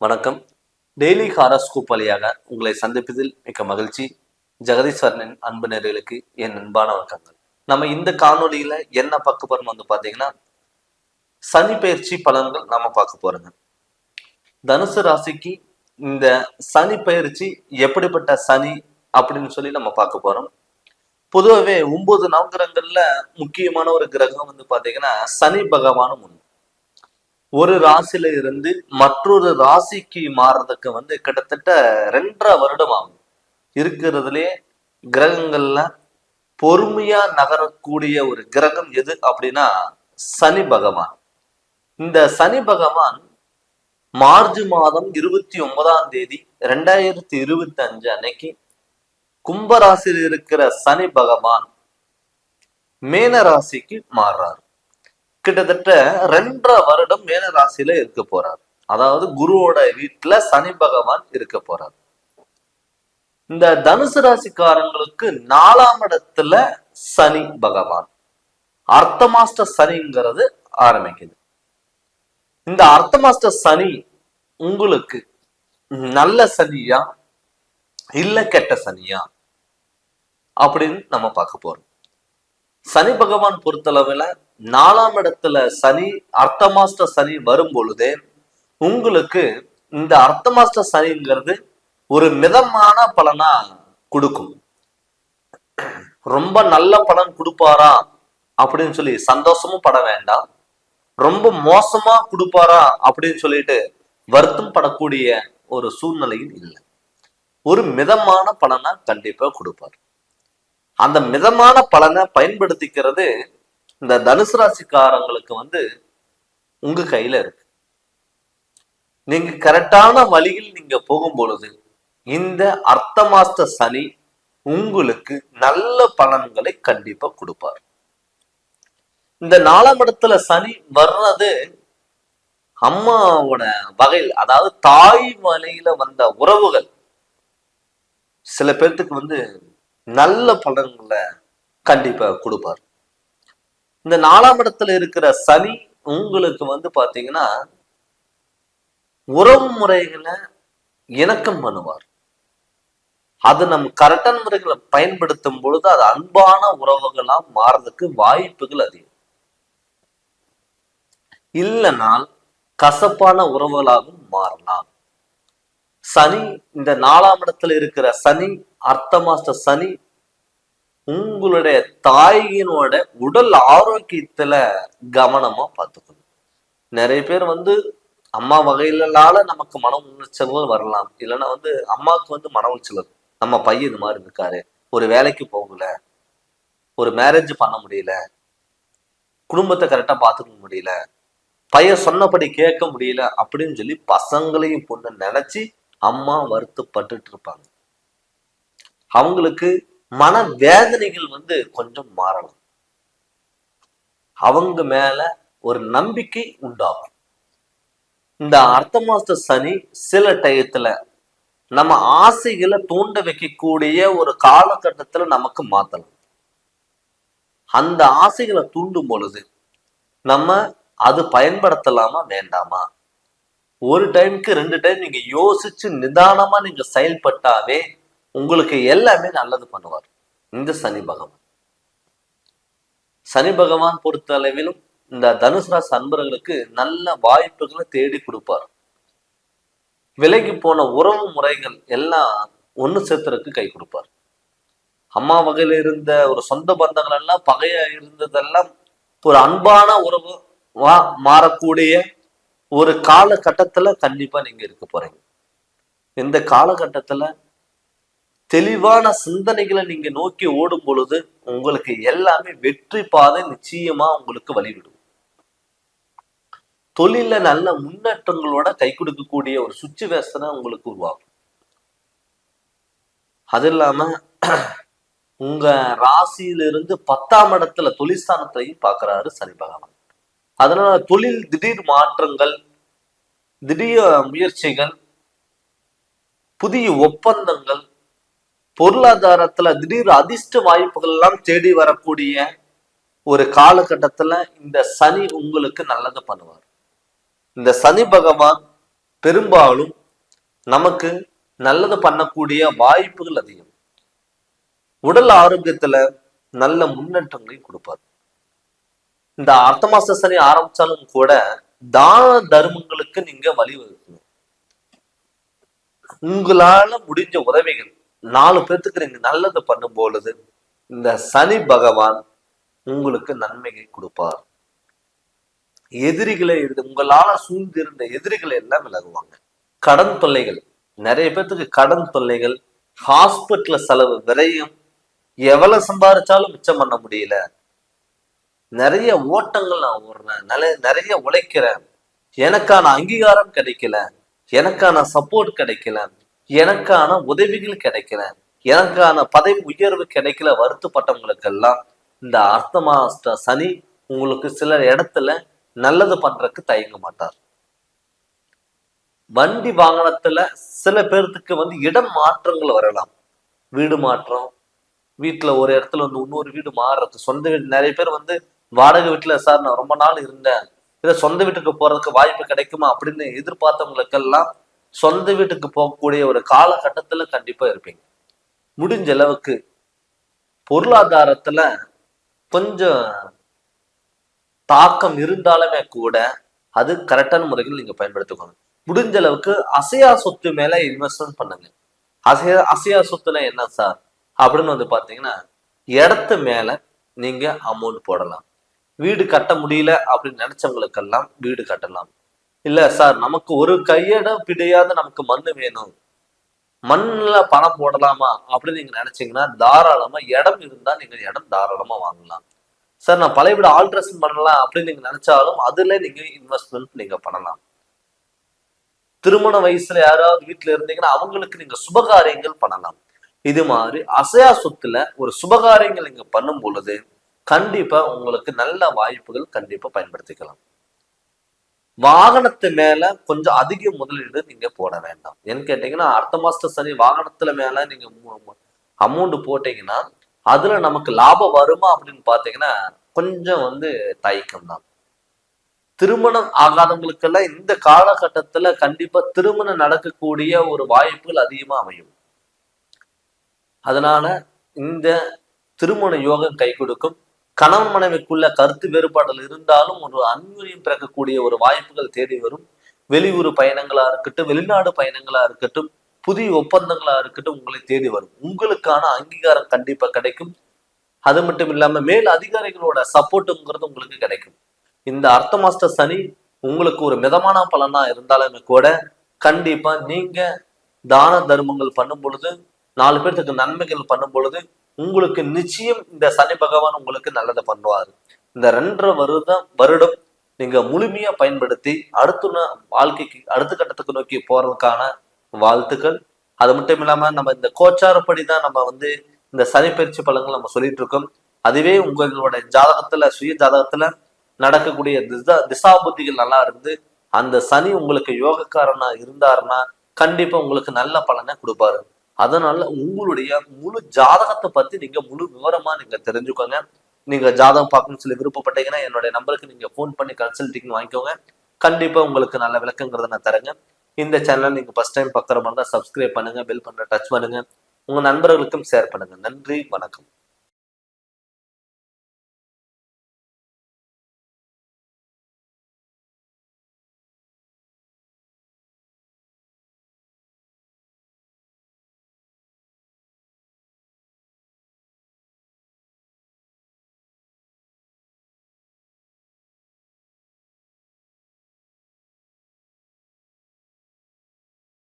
வணக்கம். Daily horoscope வழியாக உங்களை சந்திப்பதில் மிக்க மகிழ்ச்சி. ஜெகதீஸ்வரனின் அன்பு நேர்களுக்கு என் அன்பான வணக்கங்கள். நம்ம இந்த காணொலியில என்ன பார்க்க போறோம் வந்து பாத்தீங்கன்னா சனி பயிற்சி பலன்கள் நாம பார்க்க போறோங்க. தனுசு ராசிக்கு இந்த சனி பயிற்சி எப்படிப்பட்ட சனி அப்படின்னு சொல்லி நம்ம பார்க்க போறோம். பொதுவாகவே ஒன்பது நவகிரகங்கள்ல முக்கியமான ஒரு கிரகம் வந்து பாத்தீங்கன்னா சனி பகவானும் ஒன்று ஒரு ராசியில இருந்து மற்றொரு ராசிக்கு மாறுறதுக்கு வந்து கிட்டத்தட்ட ரெண்டரை வருடம் ஆகும். இருக்கிறதுலே கிரகங்கள்ல பொறுமையா நகரக்கூடிய ஒரு கிரகம் எது அப்படின்னா சனி பகவான். இந்த சனி பகவான் மார்ச் மாதம் இருபத்தி ஒன்பதாம் தேதி ரெண்டாயிரத்தி இருபத்தி அஞ்சு அன்னைக்கு கும்பராசியில் இருக்கிற சனி பகவான் மேன ராசிக்கு மாறுறாரு. கிட்டத்தட்ட ரெண்டரை வருடம் மேன ராசியில இருக்க போறார். அதாவது குருவோட வீட்டுல சனி பகவான் இருக்க போறார். இந்த தனுசு ராசிக்காரங்களுக்கு நாலாம் இடத்துல சனி பகவான். அர்த்தமாஸ்டர் சனிங்கிறது ஆரம்பிக்குது. இந்த அர்த்தமாஸ்டர் சனி உங்களுக்கு நல்ல சனியா இல்ல கெட்ட சனியா அப்படின்னு நம்ம பார்க்க போறோம். சனி பகவான் பொறுத்தளவுல நாலாம் இடத்துல சனி அர்த்தமாஸ்ட சனி வரும் பொழுது உங்களுக்கு இந்த அர்த்தமாஸ்ட சனிங்கிறது ஒரு மிதமான பலனா கொடுக்கும். ரொம்ப நல்ல பலன் கொடுப்பாரா அப்படின்னு சொல்லி சந்தோஷமும் பட வேண்டாம். ரொம்ப மோசமா கொடுப்பாரா அப்படின்னு சொல்லிட்டு வருத்தம் படக்கூடிய ஒரு சூழ்நிலையும் இல்லை. ஒரு மிதமான பலனா கண்டிப்பா கொடுப்பார். அந்த மிதமான பலனை பயன்படுத்திக்கிறது இந்த தனுசு ராசிக்காரங்களுக்கு வந்து உங்க கையில இருக்கு. நீங்க கரெக்டான வழியில் நீங்க போகும் பொழுது இந்த அர்த்தமாஸ்த சனி உங்களுக்கு நல்ல பலன்களை கண்டிப்பா கொடுப்பார். இந்த நாலாம் இடத்துல சனி வர்றது அம்மாவோட வகையில் அதாவது தாய் வழியில வந்த உறவுகள் சில பேர்த்துக்கு வந்து நல்ல பலன்களை கண்டிப்பா கொடுப்பார். இந்த நாலாம் இடத்துல இருக்கிற சனி உங்களுக்கு வந்து பாத்தீங்கன்னா உறவு முறைகளை இணக்கம் பண்ணுவார். அது நம் கரெக்டான முறைகளை பயன்படுத்தும் பொழுது அது அன்பான உறவுகளா மாறதுக்கு வாய்ப்புகள் அதிகம். இல்லைனால் கசப்பான உறவுகளாகவும் மாறலாம். சனி இந்த நாலாம் இடத்துல இருக்கிற சனி அர்த்தமாஸ்ட சனி உங்களுடைய தாயினோட உடல் ஆரோக்கியத்துல கவனமா பார்த்துக்கணும். நிறைய பேர் வந்து அம்மா வகையிலால நமக்கு மன உளைச்சல்கள் வரலாம். இல்லைன்னா வந்து அம்மாவுக்கு வந்து மன உளைச்சல் நம்ம பையன் இது மாதிரி இருக்காரு. ஒரு வேலைக்கு போகல. ஒரு மேரேஜ் பண்ண முடியல. குடும்பத்தை கரெக்டா பார்த்துக்க முடியல. பையன் சொன்னபடி கேட்க முடியல அப்படின்னு சொல்லி பசங்களையும் பொண்ணு நினைச்சு அம்மா வருத்தப்பட்டுட்டு இருப்பாங்க. அவங்களுக்கு மன வேதனைகள் வந்து கொஞ்சம் மாறலாம் அவங்க மேல ஒரு நம்பிக்கை உண்டாகும். இந்த அர்த்தமாஸ்த சனி சில டயத்துல நம்ம ஆசைகளை தூண்ட வைக்கக்கூடிய ஒரு காலகட்டத்துல நமக்கு மாத்தலாம். அந்த ஆசைகளை தூண்டும் பொழுது நம்ம அது பயன்படுத்தலாமா வேண்டாமா? ஒரு டைம்க்கு ரெண்டு டைம் நீங்க யோசிச்சு நிதானமா நீங்க செயல்பட்டாவே உங்களுக்கு எல்லாமே நல்லது பண்ணுவார். இந்த சனி பகவான். சனி பகவான் பொறுத்த அளவிலும் இந்த தனுசு ராசி அன்பர்களுக்கு நல்ல வாய்ப்புகளை தேடி கொடுப்பார். விலகி போன உறவு முறைகள் எல்லாம் ஒண்ணு சேர்த்துறதுக்கு கை கொடுப்பார். அம்மா வகையில இருந்த ஒரு சொந்த பந்தங்கள் எல்லாம் பகையா இருந்ததெல்லாம் ஒரு அன்பான உறவு வா மாறக்கூடிய ஒரு காலகட்டத்துல கண்டிப்பா நீங்க இருக்க போறீங்க. இந்த காலகட்டத்துல தெளிவான சிந்தனைகளை நீங்க நோக்கி ஓடும் பொழுது உங்களுக்கு எல்லாமே வெற்றி பாதை நிச்சயமா உங்களுக்கு வழிவிடும். தொழில நல்ல முன்னேற்றங்களோட கை கொடுக்கக்கூடிய ஒரு சுச்சுவேஷனை உங்களுக்கு உருவாகும் அது இல்லாம உங்க ராசியிலிருந்து பத்தாம் இடத்துல தொழிற்சானத்தையும் பார்க்கிறாரு சனி பகவான். அதனால தொழில் திடீர் மாற்றங்கள் திடீர் முயற்சிகள் புதிய ஒப்பந்தங்கள் பொருளாதாரத்துல திடீர் அதிர்ஷ்ட வாய்ப்புகள் எல்லாம் தேடி வரக்கூடிய ஒரு காலகட்டத்துல இந்த சனி உங்களுக்கு நல்லது பண்ணுவார். இந்த சனி பகவான் பெரும்பாலும் நமக்கு நல்லது பண்ணக்கூடிய வாய்ப்புகள் அதிகம். உடல் ஆரோக்கியத்துல நல்ல முன்னேற்றங்களையும் கொடுப்பார். இந்த அர்த்தமாச சனி ஆரம்பிச்சாலும் கூட தான தர்மங்களுக்கு நீங்க வழிவகுக்கணும். உங்களால முடிஞ்ச உதவிகள் நாலு பேர்த்துக்கு நீங்க நல்லது பண்ணும் பொழுது இந்த சனி பகவான் உங்களுக்கு நன்மையை கொடுப்பார். எதிரிகளை இருந்து உங்களால சூழ்ந்திருந்த எதிரிகளை எல்லாம் விலகுவாங்க. கடன் தொல்லைகள். நிறைய பேர்த்துக்கு கடன் தொல்லைகள் ஹாஸ்பிட்டல் செலவு விரையும் எவ்வளவு சம்பாதிச்சாலும் மிச்சம் பண்ண முடியல. நிறைய ஓட்டங்கள் நான் ஓடுறேன். நிறைய நிறைய உழைக்கிறேன். எனக்கான அங்கீகாரம் கிடைக்கல. எனக்கான சப்போர்ட் கிடைக்கல. எனக்கான உதவிகள் கிடைக்கல. எனக்கான பதவி உயர்வு கிடைக்கல வருத்தப்பட்டவங்களுக்கெல்லாம் இந்த அர்த்தமாஸ்ட சனி உங்களுக்கு சில இடத்துல நல்லது பண்றதுக்கு தயங்க மாட்டார். வண்டி வாகனத்துல சில பேர்த்துக்கு வந்து இடம் மாற்றங்கள் வரலாம். வீடு மாற்றம் வீட்டுல ஒரு இடத்துல வந்து இன்னொரு வீடு மாறுறது. சொந்த வீடு நிறைய பேர் வந்து வாடகை வீட்டுல சார் நான் ரொம்ப நாள் இருந்தேன். இதை சொந்த வீட்டுக்கு போறதுக்கு வாய்ப்பு கிடைக்குமா? அப்படின்னு எதிர்பார்த்தவங்களுக்கெல்லாம் சொந்த வீட்டுக்கு போகக்கூடிய ஒரு காலகட்டத்துல கண்டிப்பா இருப்பீங்க. முடிஞ்ச அளவுக்கு பொருளாதாரத்துல கொஞ்சம் தாக்கம் இருந்தாலுமே கூட அது கரெக்டான முறையில் நீங்க பயன்படுத்திக்கணும் முடிஞ்ச அளவுக்கு அசையா சொத்து மேல இன்வெஸ்ட்மெண்ட் பண்ணுங்க. அசையா அசையா சொத்துல என்ன சார் அப்படின்னு வந்து பாத்தீங்கன்னா இடத்து மேல நீங்க அமௌண்ட் போடலாம். வீடு கட்ட முடியல அப்படின்னு நினைச்சவங்களுக்கெல்லாம் வீடு கட்டலாம். இல்ல சார் நமக்கு ஒரு கையட பிடியாத நமக்கு மண்ணு வேணும். மண்ணுல பணம் போடலாமா? அப்படின்னு நீங்க நினைச்சீங்கன்னா தாராளமா இடம் இருந்தா நீங்க இடம் தாராளமா வாங்கலாம். சார் நான் பழைய விட ஆல்ட்ரேஷன் பண்ணலாம் அப்படின்னு நீங்க நினைச்சாலும் அதுல நீங்க இன்வெஸ்ட்மெண்ட் நீங்க பண்ணலாம். திருமண வயசுல யாராவது வீட்டுல இருந்தீங்கன்னா அவங்களுக்கு நீங்க சுபகாரியங்கள் பண்ணலாம். இது மாதிரி அசையா சொத்துல ஒரு சுபகாரியங்கள் நீங்க பண்ணும் பொழுது கண்டிப்பா உங்களுக்கு நல்ல வாய்ப்புகள் கண்டிப்பா பயன்படுத்திக்கலாம். வாகனத்து மேல கொஞ்சம் அதிக முதலீடு நீங்க போட வேண்டாம். ஏன்னு கேட்டீங்கன்னா அடுத்த மாசத்து சனி வாகனத்துல மேல நீங்க அமௌண்ட் போட்டீங்கன்னா அதுல நமக்கு லாபம் வருமா அப்படின்னு பாத்தீங்கன்னா கொஞ்சம் வந்து தயக்கம் தான். திருமணம் ஆகாதவங்களுக்கெல்லாம் இந்த காலகட்டத்துல கண்டிப்பா திருமணம் நடக்கக்கூடிய ஒரு வாய்ப்புகள் அதிகமா அமையும். அதனால இந்த திருமண யோகம் கை கொடுக்கும். கணவன் மனைவிக்குள்ள கருத்து வேறுபாடுகள் இருந்தாலும் ஒரு அன்புரியம் பிறக்கக்கூடிய ஒரு வாய்ப்புகள் தேடி வரும். வெளியூர் பயணங்களா இருக்கட்டும் வெளிநாடு பயணங்களா இருக்கட்டும் புதிய ஒப்பந்தங்களா இருக்கட்டும் உங்களை தேடி வரும். உங்களுக்கான அங்கீகாரம் கண்டிப்பா கிடைக்கும். அது மட்டும் இல்லாம மேல் அதிகாரிகளோட சப்போர்ட்டுங்கிறது உங்களுக்கு கிடைக்கும். இந்த அர்த்த மாஸ்டர் சனி உங்களுக்கு ஒரு மிதமான பலனா இருந்தாலுமே கூட கண்டிப்பா நீங்க தான தர்மங்கள் பண்ணும் பொழுது நாலு பேர்த்துக்கு நன்மைகள் பண்ணும் பொழுது உங்களுக்கு நிச்சயம் இந்த சனி பகவான் உங்களுக்கு நல்லதை பண்ணுவார். இந்த ரெண்டரை வருடம் வருடம் நீங்க முழுமையா பயன்படுத்தி அடுத்த வாழ்க்கைக்கு அடுத்த கட்டத்துக்கு நோக்கி போறதுக்கான வாழ்த்துக்கள். அது மட்டும் இல்லாம நம்ம இந்த கோச்சாரப்படி தான் நம்ம வந்து இந்த சனி பயிற்சி பலன்கள் நம்ம சொல்லிட்டு இருக்கோம் அதுவே உங்களோட ஜாதகத்துல சுய ஜாதகத்துல நடக்கக்கூடிய திசா திசாபுத்திகள் நல்லா இருந்து அந்த சனி உங்களுக்கு யோகக்காரனா இருந்தாருன்னா கண்டிப்பா உங்களுக்கு நல்ல பலனை கொடுப்பாரு. அதனால உங்களுடைய முழு ஜாதகத்தை பத்தி நீங்க முழு விவரமா நீங்க தெரிஞ்சுக்கோங்க. நீங்க ஜாதகம் பார்க்கணும்னு சொல்லி விருப்பப்பட்டீங்கன்னா என்னுடைய நம்பருக்கு நீங்க ஃபோன் பண்ணி கன்சல்டிங் வாங்கிக்கோங்க. கண்டிப்பா உங்களுக்கு நல்ல விளக்கங்கிறத நான் தரேங்க. இந்த சேனல் நீங்க ஃபர்ஸ்ட் டைம் பார்க்குற மாதிரி தான் சப்ஸ்கிரைப் பண்ணுங்க பெல் பண்ண டச் பண்ணுங்க. உங்க நண்பர்களுக்கும் ஷேர் பண்ணுங்க. நன்றி வணக்கம்.